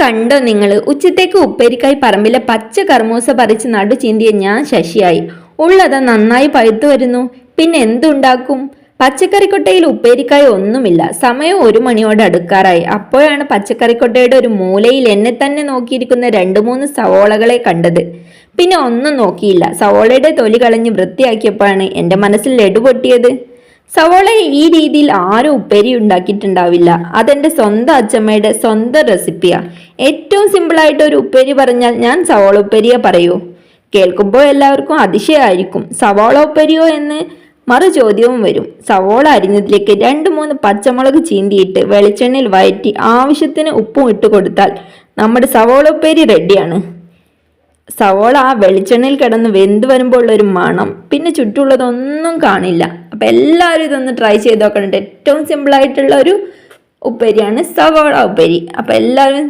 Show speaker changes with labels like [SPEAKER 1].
[SPEAKER 1] കണ്ടോ നിങ്ങൾ ഉച്ചത്തേക്ക് ഉപ്പേരിക്കായി പറമ്പിലെ പച്ച കർമൂസ പറിച്ച് നടു ചീന്തിയ ഞാൻ ശശിയായി. ഉള്ളത് നന്നായി പഴുത്തു വരുന്നു. പിന്നെ എന്തുണ്ടാക്കും? പച്ചക്കറിക്കൊട്ടയിൽ ഉപ്പേരിക്കായി ഒന്നുമില്ല. സമയം ഒരു മണിയോട് അടുക്കാറായി. അപ്പോഴാണ് പച്ചക്കറിക്കൊട്ടയുടെ ഒരു മൂലയിൽ എന്നെ തന്നെ നോക്കിയിരിക്കുന്ന രണ്ട് മൂന്ന് സവോളകളെ കണ്ടത്. പിന്നെ ഒന്നും നോക്കിയില്ല. സവോളയുടെ തൊലി കളഞ്ഞ് വൃത്തിയാക്കിയപ്പോഴാണ് എന്റെ മനസ്സിൽ ലഡു പൊട്ടിയത്. സവോള ഈ രീതിയിൽ ആരും ഉപ്പേരി ഉണ്ടാക്കിയിട്ടുണ്ടാവില്ല. അതെന്റെ സ്വന്തം അച്ചമ്മയുടെ സ്വന്തം റെസിപ്പിയാ. ഏറ്റവും സിമ്പിളായിട്ട് ഒരു ഉപ്പേരി പറഞ്ഞാൽ ഞാൻ സവോള ഉപ്പേരിയെ പറയൂ. കേൾക്കുമ്പോൾ എല്ലാവർക്കും അതിശയമായിരിക്കും സവോള ഉപ്പേരിയോ എന്ന് മറു ചോദ്യവും വരും. സവോള അരിഞ്ഞതിലേക്ക് രണ്ട് മൂന്ന് പച്ചമുളക് ചീന്തിയിട്ട് വെളിച്ചെണ്ണയിൽ വയറ്റി ആവശ്യത്തിന് ഉപ്പും ഇട്ട് കൊടുത്താൽ നമ്മുടെ സവോള ഉപ്പേരി റെഡിയാണ്. സവോള ആ വെളിച്ചെണ്ണയിൽ കിടന്ന് വെന്ത് വരുമ്പോൾ ഒരു മണം. പിന്നെ ചുറ്റുള്ളതൊന്നും കാണില്ല. അപ്പം എല്ലാവരും ഇതൊന്ന് ട്രൈ ചെയ്ത് നോക്കണുണ്ട്. ഏറ്റവും സിമ്പിളായിട്ടുള്ള ഒരു ഉപ്പേരിയാണ് സവാള ഉപ്പേരി. അപ്പം എല്ലാവരും